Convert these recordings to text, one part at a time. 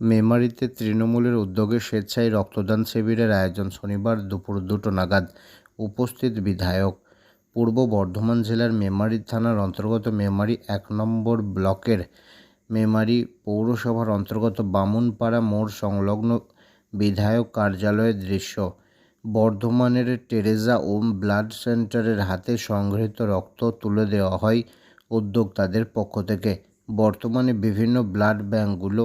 মেমারিতে তৃণমূলের উদ্যোগে স্বেচ্ছায় রক্তদান শিবিরের আয়োজন শনিবার দুপুর দুটো নাগাদ। উপস্থিত বিধায়ক, পূর্ব বর্ধমান জেলার মেমারি থানার অন্তর্গত মেমারি এক নম্বর ব্লকের মেমারি পৌরসভার অন্তর্গত বামুনপাড়া মোড় সংলগ্ন বিধায়ক কার্যালয়ের দৃশ্য। বর্ধমানের টেরেজা ওম ব্লাড সেন্টারের হাতে সংগৃহীত রক্ত তুলে দেওয়া হয় উদ্যোক্তাদের পক্ষ থেকে। বর্তমানে বিভিন্ন ব্লাড ব্যাঙ্কগুলো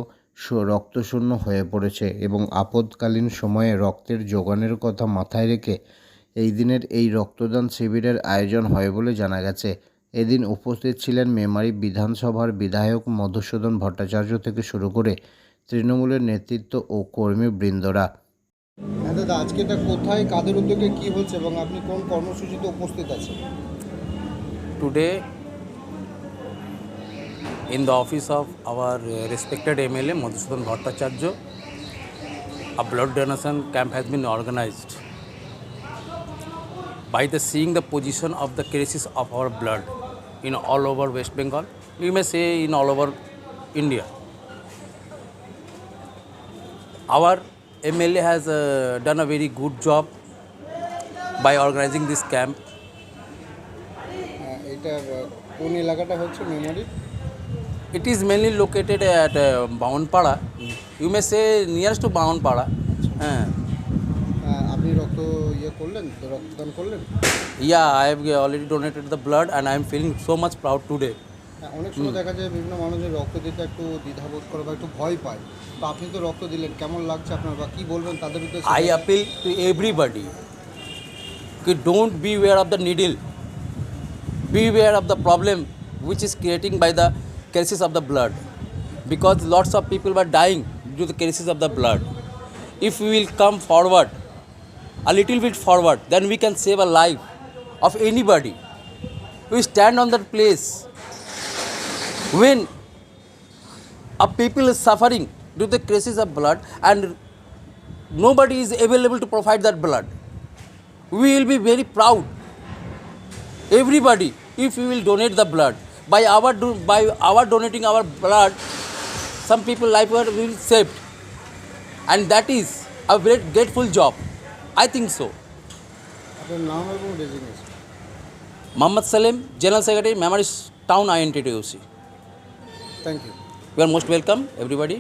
রক্তশূন্য হয়ে পড়েছে এবং আপদকালীন সময়ে রক্তের যোগানের কথা মাথায় রেখে এই দিনের এই রক্তদান শিবিরের আয়োজন হয় বলে জানা গেছে। এদিন উপস্থিত ছিলেন মেমারি বিধানসভার বিধায়ক মধুসূদন ভট্টাচার্য থেকে শুরু করে তৃণমূলের নেতৃত্ব ও কর্মীবৃন্দরা হ্যাঁ দাদা আজকে এটা কোথায় কাদের উদ্যোগে কি হচ্ছে এবং আপনি কোন কর্মসূচিতে উপস্থিত আছেন? Today in the office of our uh, respected MLA Madhusudan Bhattacharya, a blood donation camp has been organized by the seeing the position of the crisis of our blood in all over West Bengal, we may say in all over India. Our MLA has uh, done a very good job by organizing this camp এটা কোন এলাকাটা হচ্ছে memory It is mainly located at uh, Baunpada. You may say nearest to Baunpada. Uh, আপনি রক্ত ইয়ে করলেন রক্তদান করলেন yeah, I have already donated the blood and I am feeling so much proud today. হ্যাঁ, অনেক সময় দেখা যায় বিভিন্ন মানুষের রক্ত দিতে একটু দ্বিধাবোধ করে বা একটু ভয় পায় তো আপনি তো রক্ত দিলেন কেমন লাগছে আপনার বা কি বলবেন তাদের উদ্দেশ্যে I appeal to everybody कि don't be aware of the needle. Be aware of the problem which is creating by the crisis of the blood. Because lots of people were dying due to crisis of the blood. If we will come forward, a little bit forward, then we can save a life of anybody. We stand on that place when a people is suffering due to the crisis of blood and nobody is available to provide that blood. We will be very proud. Everybody, if we will donate the blood, by our do, by our donating our blood, some people life were will saved, and that is a very grateful job. I think so. Muhammad Salim, General Secretary, Memories Town. Thank you You are most welcome, everybody.